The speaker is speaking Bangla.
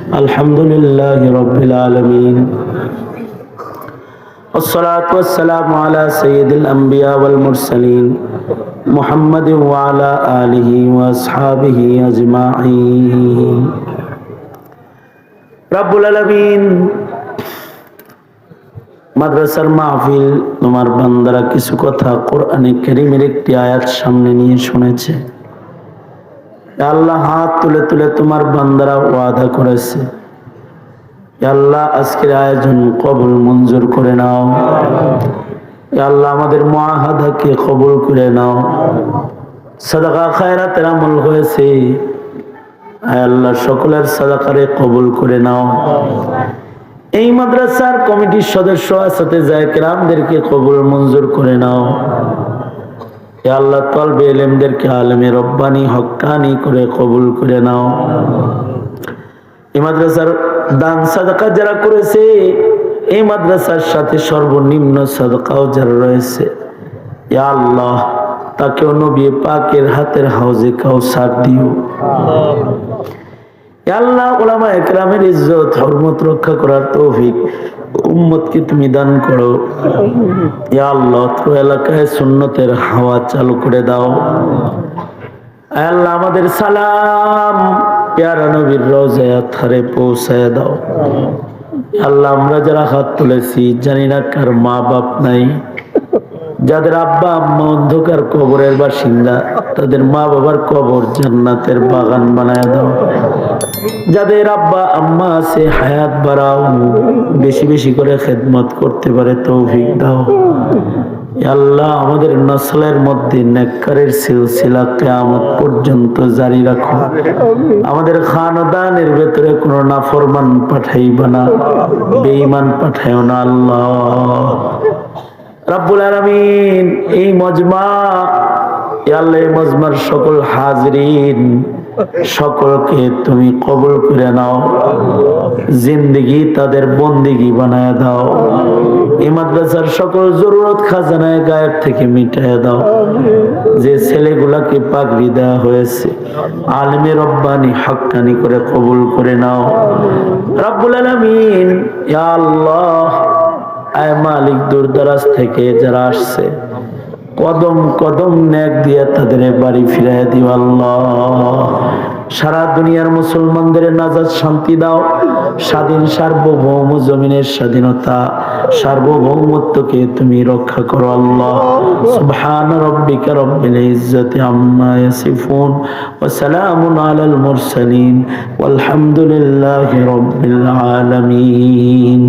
الحمد لله رب العالمين والصلاة والسلام على سيد الأنبياء والمرسلين محمد وعلى آله وأصحابه أجمعين رب العالمين মাদ্রাসার মাহফিল তোমার বান্দারা কিছু কথা কোরআনে কেরিমের একটি আয়াত সামনে নিয়ে শুনেছে আল্লাহ, হাত তুলে তুলে তোমার বান্দারা ওয়াদা করেছে। আল্লাহ, আজকের আয়োজন কবুল মঞ্জুর করে নাও। আল্লাহ, আমাদের মহাদাকে কবুল করে নাও। সাদাকা খায়রাতের আমল হয়েছে। আল্লাহ, সকলের সাদাকারে কবুল করে নাও। এই মাদ্রাসার কমিটির সদস্য সাথে যায় গ্রামদেরকে কবুল মঞ্জুর করে নাও। আল্লাহ তলবে এলেমদেরকে আলমে রব্বানি হক্কানি করে কবুল করে নাও। এই মাদ্রাসার দান সাদাকা যারা করেছে এই মাদ্রাসার সাথে সর্বনিম্ন সাদাকাও যারা রয়েছে আল্লাহ তাকেও নবী পাকের হাতের হাউজে কাউ সার দিও আল্লাহ ওলামা একরামের ইজ্জত হরমত রক্ষা করার তৌফিক। উম্মতকে তুমি দান করো। এলাকায় সুন্নতের হাওয়া চালু করে দাও। আল্লাহ, আমাদের সালাম থারে পৌঁছায় দাও। আল্লাহ, আমরা যারা হাত তুলেছি, জানি না কার মা বাপ নাই। যাদের আব্বা, আম্মা অন্ধকার কবরের বাসিন্দা, তাদের মা বাবার কবর জান্নাতের বাগান বানায় দাও। যাদের আব্বা, আম্মা আছে, হায়াত বাড়াও, বেশি বেশি করে খেদমত করতে পারে, তৌফিক দাও। আল্লাহ, আমাদের নসলের মধ্যে নেককারের সিলসিলা কেয়ামত পর্যন্ত জারি রাখো। আমাদের খানদানের ভেতরে কোনো নাফরমান পাঠাইবা না, বেঈমান পাঠাইও না আল্লাহ। রাব্বুল আলামিন, এই মজমা আল্লাহ মজমার সকল হাজরিন সকলকে তুমি কবুল করে নাও। জিন্দগি তাদের বন্দিগি বানায় দাও। মাদ্রাসার সকল জরুরত খাজানায় গায়ের থেকে মিটায় দাও। যে ছেলেগুলাকে পাগড়ি দেওয়া হয়েছে, আলমে রব্বানি হাক্কানি করে কবুল করে নাও। রাব্বুল আলামিন আল্লাহ, আয় মালিক দূর দরাজ থেকে যারা আসছে কদম কদম নেক দিয়া তাদের বাড়ি ফিরাই দিও আল্লাহ। সারা দুনিয়ার মুসলমানদের নাজাদ শান্তি দাও। স্বাধীন সার্বভৌম জমিনের স্বাধীনতা, সার্বভৌমত্বকে তুমি রক্ষা করো আল্লাহ। সুবহান রব্বিকা রব্বিল ইজ্জাতি আম্মা ইয়াসিফুন ওয়া সালামুন আলাল মুরসালিন। ওয়ালহামদুলিল্লাহি রব্বিল আলামিন।